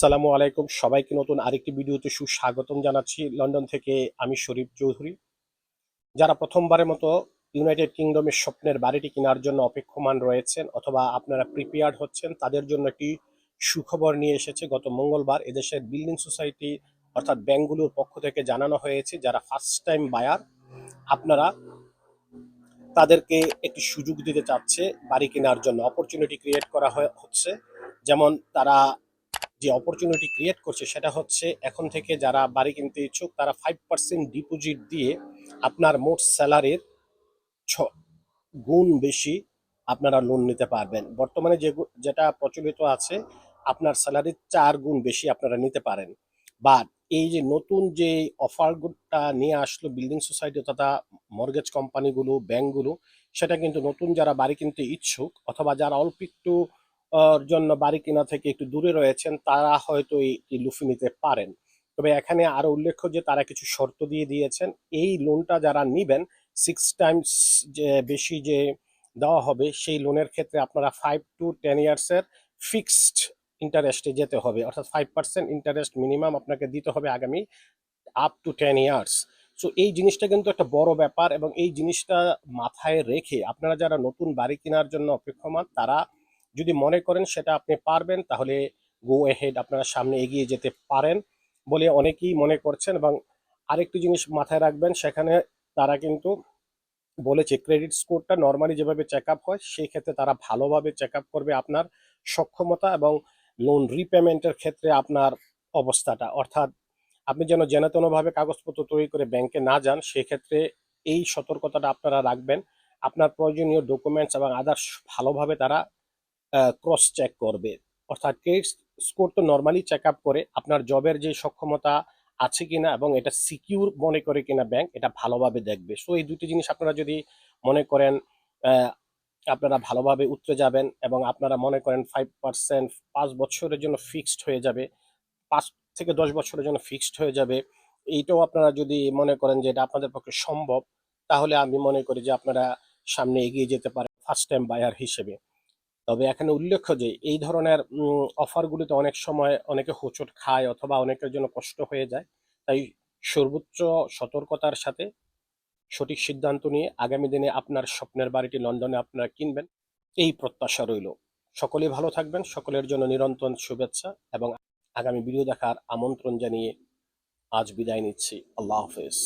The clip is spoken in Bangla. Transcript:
আসসালামু আলাইকুম। সবাইকে নতুন আরেকটি ভিডিওতে সুস্বাগতম জানাচ্ছি। লন্ডন থেকে আমি শরীফ চৌধুরী। যারা প্রথমবারের মতো ইউনাইটেড কিংডমের স্বপ্নের বাড়িটি কেনার জন্য অপেক্ষমান রয়েছেন অথবা আপনারা প্রিপেয়ার্ড হচ্ছেন, তাদের জন্য একটি সুখবর নিয়ে এসেছে। গত মঙ্গলবার এদেশের বিল্ডিং সোসাইটি অর্থাৎ ব্যাংকগুলোর পক্ষ থেকে জানানো হয়েছে, যারা ফার্স্ট টাইম বায়ার, আপনারা তাদেরকে একটি সুযোগ দিতে চাচ্ছে বাড়ি কেনার জন্য। অপরচুনিটি ক্রিয়েট করা হচ্ছে। যেমন তারা যে অপরচুনিটি ক্রিয়েট করছে সেটা হচ্ছে এখন থেকে যারা বাড়ি কিনতে ইচ্ছুক, তারা ফাইভ পার্সেন্ট ডিপোজিট দিয়ে আপনার মোট স্যালারির ছ গুণ বেশি আপনারা লোন নিতে পারবেন। বর্তমানে যে যেটা প্রচলিত আছে, আপনার স্যালারির চার গুণ বেশি আপনারা নিতে পারেন। বাট এই যে নতুন যে অফারটা নিয়ে আসলো বিল্ডিং সোসাইটি তথা মর্গেজ কোম্পানিগুলো ব্যাংকগুলো সেটা কিন্তু নতুন যারা বাড়ি কিনতে ইচ্ছুক অথবা যারা অল্প একটু জন্য বাড়ি কেনা থেকে একটু দূরে রয়েছেন, তারা হয়তো এই লুফি নিতে পারেন। তবে এখানে আরও উল্লেখ্য যে, তারা কিছু শর্ত দিয়ে দিয়েছেন। এই লোনটা যারা নিবেন সিক্স টাইমস যে, বেশি যে, দেওয়া হবে, সেই লোনের ক্ষেত্রে আপনারা ফাইভ টু টেন ইয়ার্সের ফিক্সড ইন্টারেস্টে যেতে হবে। অর্থাৎ ফাইভ পার্সেন্ট ইন্টারেস্ট মিনিমাম আপনাকে দিতে হবে আগামী up to ten years so এই জিনিসটা কিন্তু একটা বড় ব্যাপার এবং এই জিনিসটা মাথায় রেখে আপনারা যারা নতুন বাড়ি কেনার জন্য অপেক্ষমান, তারা যদি মনে করেন সেটা আপনি পারবেন, তাহলে গো এহেড আপনারা সামনে এগিয়ে যেতে পারেন বলে অনেকেই মনে করছেন এবং আরেকটি জিনিস মাথায় রাখবেন, সেখানে তারা কিন্তু বলেছে ক্রেডিট স্কোরটা নর্মালি যেভাবে চেক আপ হয়, সেই ক্ষেত্রে তারা ভালোভাবে চেক আপ করবে আপনার সক্ষমতা এবং লোন রিপেমেন্টের ক্ষেত্রে আপনার অবস্থাটা। অর্থাৎ আপনি যেন যেন তেনভাবে কাগজপত্র তৈরি করে ব্যাংকে না যান, সেক্ষেত্রে এই সতর্কতাটা আপনারা রাখবেন। আপনার প্রয়োজনীয় ডকুমেন্টস এবং আদার্স ভালোভাবে তারা ক্রস চেক করবে। অর্থাৎ ক্রেডিট স্কোর তো নর্মালি চেক আপ করে আপনার জবের যে সক্ষমতা আছে কিনা এবং এটা সিকিউর মনে করে কিনা ব্যাংক এটা ভালোভাবে দেখবে। সো এই দুটি জিনিস আপনারা যদি মনে করেন আপনারা ভালোভাবে উতরে যাবেন এবং আপনারা মনে করেন ফাইভ পার্সেন্ট পাঁচ বছরের জন্য ফিক্সড হয়ে যাবে, পাঁচ থেকে দশ বছরের জন্য ফিক্সড হয়ে যাবে, এইটাও আপনারা যদি মনে করেন যে এটা আপনাদের পক্ষে সম্ভব, তাহলে আমি মনে করি যে আপনারা সামনে এগিয়ে যেতে পারেন ফার্স্ট টাইম বায়ার হিসেবে। তবে এখানে উল্লেখ্য যে, এই ধরনের অফারগুলিতে অনেক সময় অনেকে হোঁচট খায় অথবা অনেকের জন্য কষ্ট হয়ে যায়। তাই সর্বোচ্চ সতর্কতার সাথে সঠিক সিদ্ধান্ত নিয়ে আগামী দিনে আপনার স্বপ্নের বাড়িটি লন্ডনে আপনারা কিনবেন। এই প্রত্যাশা রইল। সকলেই ভালো থাকবেন, সকলের জন্য নিরন্তর শুভেচ্ছা এবং আগামী ভিডিও দেখার আমন্ত্রণ জানিয়ে আজ বিদায় নিচ্ছি। আল্লাহ হাফেজ।